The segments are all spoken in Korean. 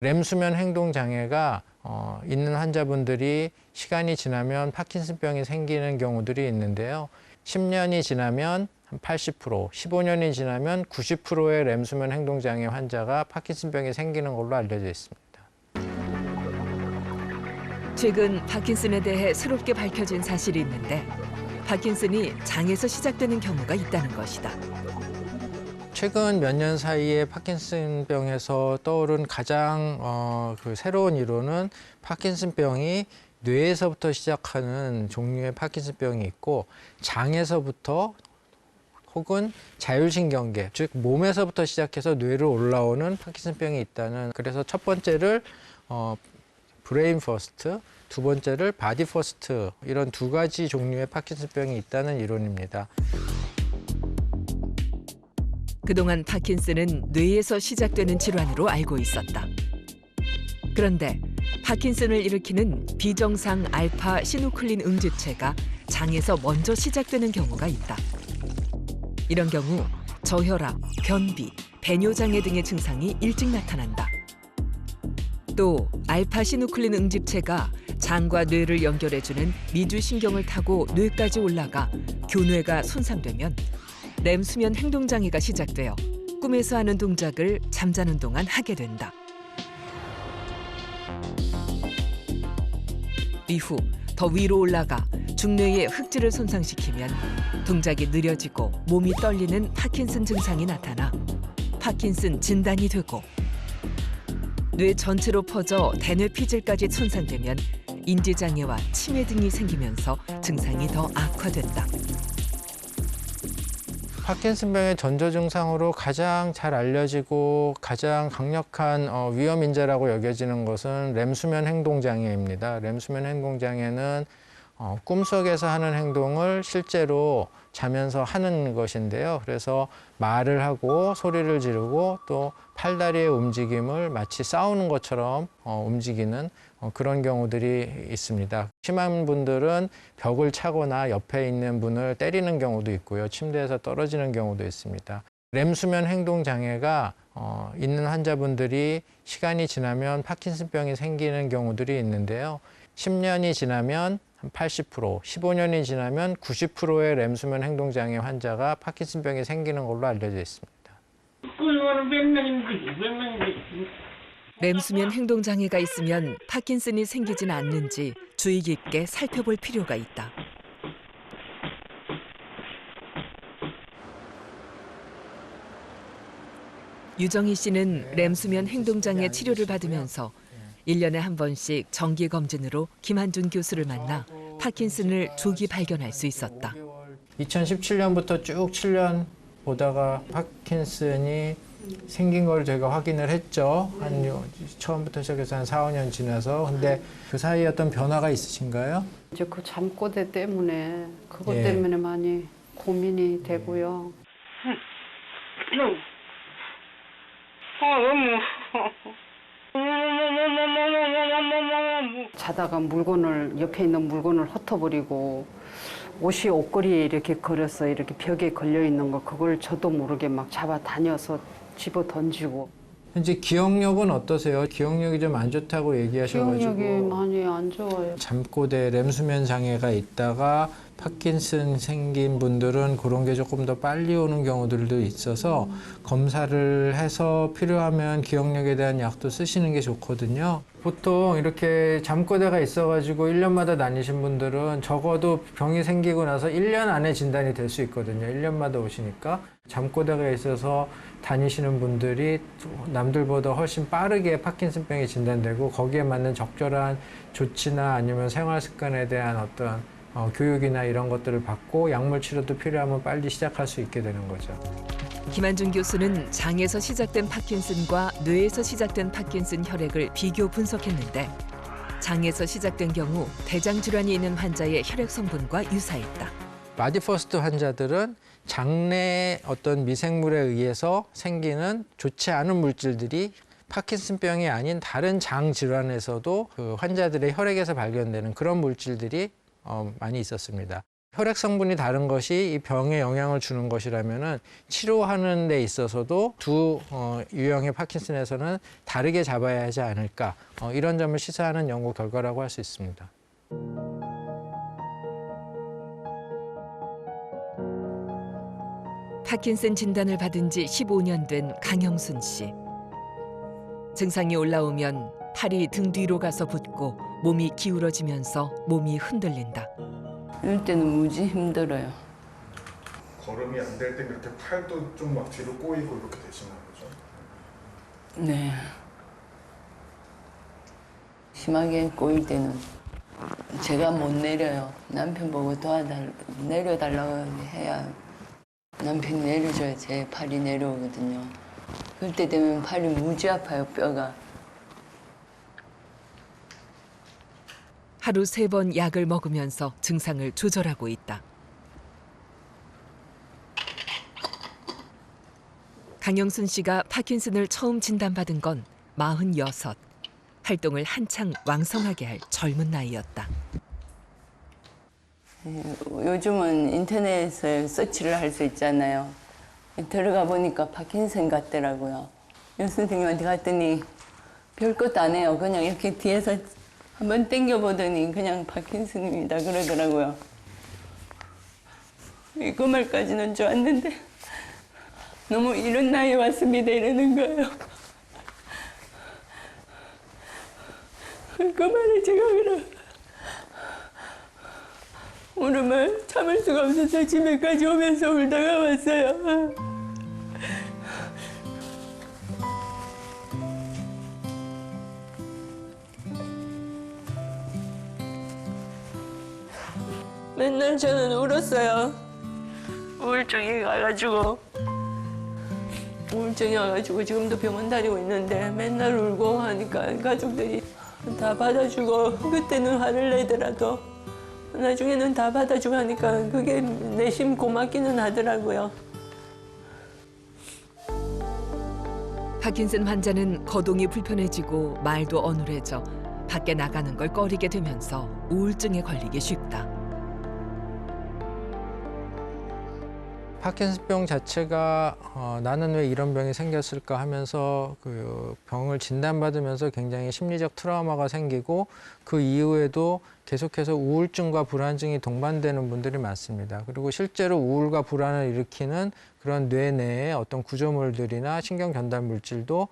렘 수면 행동 장애가 어, 있는 환자분들이 시간이 지나면 파킨슨병이 생기는 경우들이 있는데요. 10년이 지나면 한 80%, 15년이 지나면 90%의 렘 수면 행동 장애 환자가 파킨슨병이 생기는 걸로 알려져 있습니다. 최근 파킨슨에 대해 새롭게 밝혀진 사실이 있는데 파킨슨이 장에서 시작되는 경우가 있다는 것이다. 최근 몇 년 사이에 파킨슨병에서 떠오른 가장 어, 그 새로운 이론은 파킨슨병이 뇌에서부터 시작하는 종류의 파킨슨병이 있고 장에서부터 혹은 자율신경계 즉 몸에서부터 시작해서 뇌로 올라오는 파킨슨병이 있다는 그래서 첫 번째를 어, 브레인 퍼스트 두 번째를 바디 퍼스트 이런 두 가지 종류의 파킨슨병이 있다는 이론입니다. 그동안 파킨슨은 뇌에서 시작되는 질환으로 알고 있었다. 그런데 파킨슨을 일으키는 비정상 알파 시누클린 응집체가 장에서 먼저 시작되는 경우가 있다. 이런 경우 저혈압, 변비, 배뇨장애 등의 증상이 일찍 나타난다. 또 알파 시누클린 응집체가 장과 뇌를 연결해주는 미주신경을 타고 뇌까지 올라가 교뇌가 손상되면 렘 수면 행동 장애가 시작되어 꿈에서 하는 동작을 잠자는 동안 하게 된다. 이후 더 위로 올라가 중뇌의 흑질을 손상시키면 동작이 느려지고 몸이 떨리는 파킨슨 증상이 나타나 파킨슨 진단이 되고 뇌 전체로 퍼져 대뇌 피질까지 손상되면 인지 장애와 치매 등이 생기면서 증상이 더 악화된다. 파킨슨병의 전조 증상으로 가장 잘 알려지고 가장 강력한 어, 위험 인자라고 여겨지는 것은 렘 수면 행동 장애입니다. 렘 수면 행동 장애는 어, 꿈속에서 하는 행동을 실제로 자면서 하는 것인데요. 그래서 말을 하고 소리를 지르고 또 팔다리의 움직임을 마치 싸우는 것처럼 어, 움직이는 어, 그런 경우들이 있습니다. 심한 분들은 벽을 차거나 옆에 있는 분을 때리는 경우도 있고요. 침대에서 떨어지는 경우도 있습니다. 렘 수면 행동 장애가 어, 있는 환자분들이 시간이 지나면 파킨슨병이 생기는 경우들이 있는데요. 10년이 지나면 한 80%, 15년이 지나면 90%의 렘 수면 행동 장애 환자가 파킨슨병이 생기는 걸로 알려져 있습니다. 그거는 몇 명인 거지, 몇 명인 거지. 렘 수면 행동 장애가 있으면 파킨슨이 생기진 않는지 주의 깊게 살펴볼 필요가 있다. 유정희 씨는 렘 수면 행동 장애 치료를 받으면서 1년에 한 번씩 정기 검진으로 김한준 교수를 만나 파킨슨을 조기 발견할 수 있었다. 2017년부터 쭉 7년 보다가 파킨슨이 생긴 걸 저희가 확인을 했죠. 한 요- 처음부터 시작해서 한 4, 5년 지나서. 근데 그 사이에 어떤 변화가 있으신가요? 이제 그 잠꼬대 때문에 그것 예. 때문에 많이 고민이 되고요. 아, 너무. 자다가 물건을 옆에 있는 물건을 흩어버리고 옷이 옷걸이에 이렇게 걸려서 이렇게 벽에 걸려 있는 거 그걸 저도 모르게 막 잡아 다녀서 집어 던지고 현재 기억력은 어떠세요? 기억력이 좀 안 좋다고 얘기하셔가지고. 기억력이 많이 안 좋아요. 잠꼬대 렘수면 장애가 있다가 파킨슨 생긴 분들은 그런 게 조금 더 빨리 오는 경우들도 있어서 검사를 해서 필요하면 기억력에 대한 약도 쓰시는 게 좋거든요. 보통 이렇게 잠꼬대가 있어가지고 1년마다 다니신 분들은 적어도 병이 생기고 나서 1년 안에 진단이 될 수 있거든요. 1년마다 오시니까. 잠꼬대가 있어서 다니시는 분들이 남들보다 훨씬 빠르게 파킨슨병이 진단되고 거기에 맞는 적절한 조치나 아니면 생활 습관에 대한 어떤 어, 교육이나 이런 것들을 받고 약물 치료도 필요하면 빨리 시작할 수 있게 되는 거죠. 김한준 교수는 장에서 시작된 파킨슨과 뇌에서 시작된 파킨슨 혈액을 비교 분석했는데 장에서 시작된 경우 대장 질환이 있는 환자의 혈액 성분과 유사했다. 바디 퍼스트 환자들은 장내 어떤 미생물에 의해서 생기는 좋지 않은 물질들이 파킨슨병이 아닌 다른 장 질환에서도 그 환자들의 혈액에서 발견되는 그런 물질들이 어, 많이 있었습니다. 혈액 성분이 다른 것이 이 병에 영향을 주는 것이라면은 치료하는 데 있어서도 두 어, 유형의 파킨슨에서는 다르게 잡아야 하지 않을까 어, 이런 점을 시사하는 연구 결과라고 할 수 있습니다. 파킨슨 진단을 받은 지 15년 된 강영순 씨. 증상이 올라오면 팔이 등 뒤로 가서 붓고 몸이 기울어지면서 몸이 흔들린다. 이럴 때는 무지 힘들어요. 걸음이 안 될때 이렇게 팔도 좀 막 뒤로 꼬이고 이렇게 되시나 보죠? 네. 심하게 꼬일 때는 제가 못 내려요. 남편 보고 도와달 내려달라고 해야 남편이 내려줘야 제 팔이 내려오거든요. 그때 되면 팔이 무지 아파요, 뼈가. 하루 세 번 약을 먹으면서 증상을 조절하고 있다. 강영순 씨가 파킨슨을 처음 진단받은 건 46. 활동을 한창 왕성하게 할 젊은 나이였다. 요즘은 인터넷에 서치를 할 수 있잖아요. 들어가 보니까 파킨슨 같더라고요. 여 선생님한테 갔더니 별것도 안 해요. 그냥 이렇게 뒤에서 한번 당겨보더니 그냥 파킨슨입니다. 그러더라고요. 그 말까지는 좋았는데 너무 이른 나이에 왔습니다. 이러는 거예요. 그 말을 제가 그래. 울음을 참을 수가 없어서 집에까지 오면서 울다가 왔어요. 맨날 저는 울었어요. 우울증이 와가지고 우울증이 와가지고 지금도 병원 다니고 있는데 맨날 울고 하니까 가족들이 다 받아주고 그때는 화를 내더라도 나중에는 다 받아주고 하니까 그게 내심 고맙기는 하더라고요. 파킨슨 환자는 거동이 불편해지고 말도 어눌해져 밖에 나가는 걸 꺼리게 되면서 우울증에 걸리기 쉽다. 파킨슨병 자체가 어, 나는 왜 이런 병이 생겼을까 하면서 그 병을 진단받으면서 굉장히 심리적 트라우마가 생기고 그 이후에도 계속해서 우울증과 불안증이 동반되는 분들이 많습니다. 그리고 실제로 우울과 불안을 일으키는 그런 뇌 내에 어떤 구조물들이나 신경 전달 물질도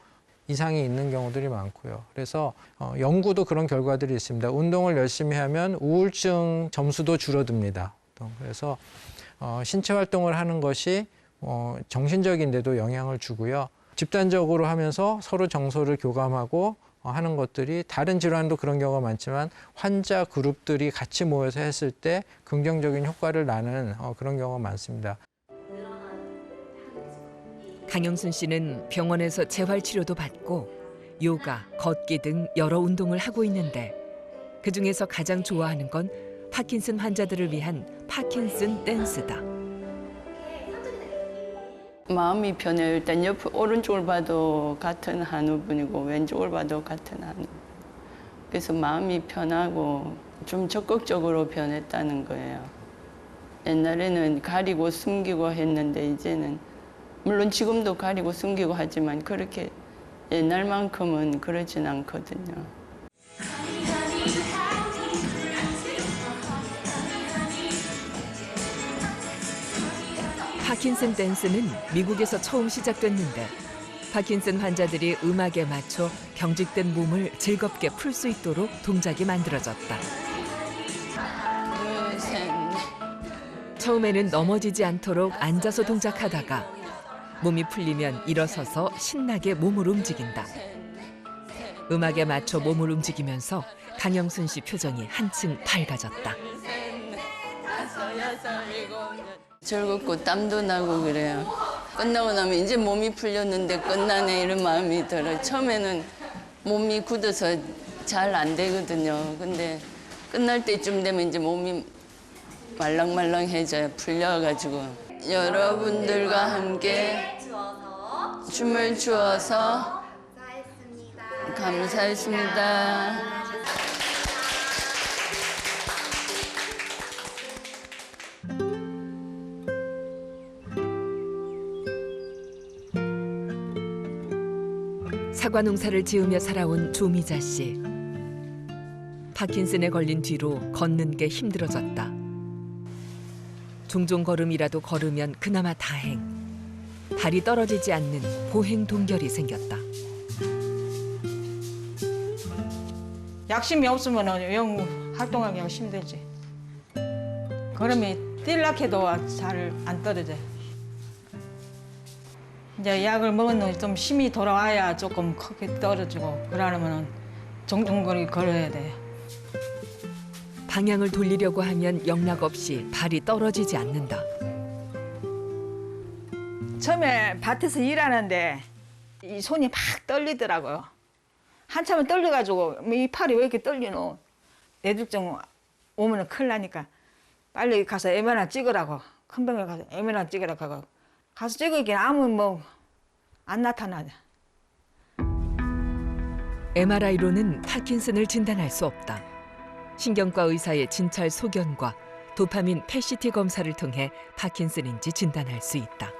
이상이 있는 경우들이 많고요. 그래서 어, 연구도 그런 결과들이 있습니다. 운동을 열심히 하면 우울증 점수도 줄어듭니다. 또 그래서 어, 신체 활동을 하는 것이 어, 정신적인데도 영향을 주고요. 집단적으로 하면서 서로 정서를 교감하고 어, 하는 것들이 다른 질환도 그런 경우가 많지만 환자 그룹들이 같이 모여서 했을 때 긍정적인 효과를 나는 어, 그런 경우가 많습니다. 강영순 씨는 병원에서 재활 치료도 받고 요가, 걷기 등 여러 운동을 하고 있는데 그 중에서 가장 좋아하는 건 파킨슨 환자들을 위한 파킨슨 댄스다. 마음이 편해요. 일단 옆 오른쪽을 봐도 같은 한우분이고 왼쪽을 봐도 같은 한우. 그래서 마음이 편하고 좀 적극적으로 변했다는 거예요. 옛날에는 가리고 숨기고 했는데 이제는 물론 지금도 가리고 숨기고 하지만 그렇게 옛날만큼은 그러진 않거든요. 파킨슨 댄스는 미국에서 처음 시작됐는데 파킨슨 환자들이 음악에 맞춰 경직된 몸을 즐겁게 풀 수 있도록 동작이 만들어졌다. 처음에는 넘어지지 않도록 앉아서 동작하다가 몸이 풀리면 일어서서 신나게 몸을 움직인다. 음악에 맞춰 몸을 움직이면서 강영순 씨 표정이 한층 밝아졌다. 즐겁고 땀도 나고 그래요. 끝나고 나면 이제 몸이 풀렸는데 끝나네 이런 마음이 들어요. 처음에는 몸이 굳어서 잘 안 되거든요. 근데 끝날 때쯤 되면 이제 몸이 말랑말랑해져요. 풀려가지고. 여러분들과 함께 춤을 추어서 감사했습니다. 사과 농사를 지으며 살아온 조미자 씨. 파킨슨에 걸린 뒤로 걷는 게 힘들어졌다. 종종 걸음이라도 걸으면 그나마 다행. 발이 떨어지지 않는 보행 동결이 생겼다. 약심이 없으면 영 활동하기가 힘들지. 걸음이 뛸락해도 잘 안 떨어져. 이제 약을 먹었는데 좀 힘이 돌아와야 조금 크게 떨어지고 그러려면 종종거리 걸어야 돼. 방향을 돌리려고 하면 영락 없이 발이 떨어지지 않는다. 처음에 밭에서 일하는데 이 손이 막 떨리더라고요. 한참을 떨려가지고 이 팔이 왜 이렇게 떨리노? 좀 오면 큰일 나니까 빨리 가서 에메랄 찍으라고 큰 병에 가서 에메랄 찍으라고 하고 가서 찍으긴 아무 뭐 안 나타나죠. MRI로는 파킨슨을 진단할 수 없다. 신경과 의사의 진찰 소견과 도파민 PET 검사를 통해 파킨슨인지 진단할 수 있다.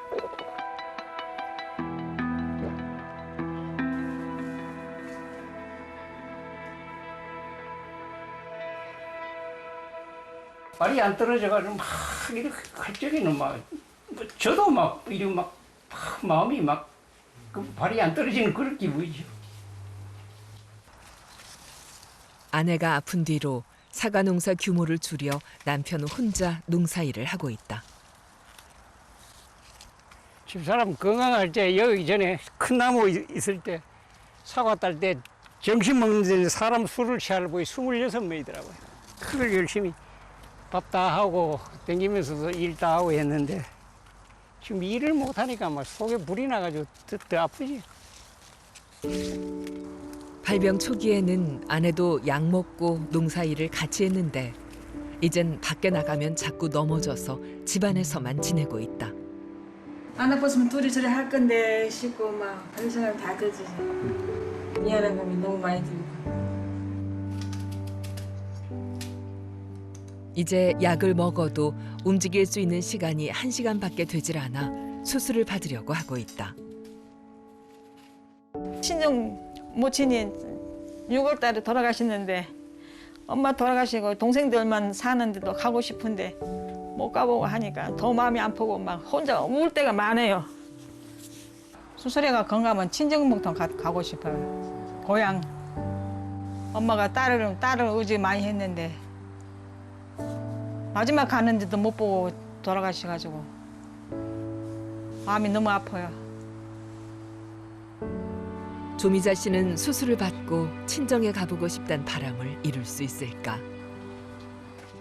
발이 안 떨어져가지고 막 이렇게 할 적에는 막 뭐 저도 막 이리 막, 막 마음이 막 그 발이 안 떨어지는 그런 기분이죠. 아내가 아픈 뒤로 사과 농사 규모를 줄여 남편은 혼자 농사 일을 하고 있다. 집사람 건강할 때 여기 전에 큰 나무 있- 있을 때 사과 딸때 점심 먹는 데 사람 술을 취할 보이 26명이더라고요. 그걸 열심히 밥 다 하고 댕기면서도 일 다 하고 했는데 지금 일을 못 하니까 막 속에 불이 나가지고 더, 더 아프지. 발병 초기에는 아내도 약 먹고 농사일을 같이 했는데 이젠 밖에 나가면 자꾸 넘어져서 집안에서만 지내고 있다. 안 아팠으면 둘이 저리 할 건데 싶고 막 그런 생각 다 들지. 미안한 감이 너무 많이 들고. 이제 약을 먹어도 움직일 수 있는 시간이 한시간밖에 되질 않아 수술을 받으려고 하고 있다. 친정 모친이 6월 달에 돌아가셨는데 엄마 돌아가시고 동생들만 사는데도 가고 싶은데 못 가보고 하니까 더 마음이 아프고 막 혼자 울 때가 많아요. 수술해가 건강하면 친정목통 가, 가고 싶어요. 고향. 엄마가 딸을 딸을 의지 많이 했는데 마지막 가는데도 못 보고 돌아가셔가지고 마음이 너무 아파요. 조미자 씨는 수술을 받고 친정에 가보고 싶단 바람을 이룰 수 있을까?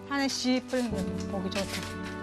하늘씩 뿌리는 거 보기 좋다.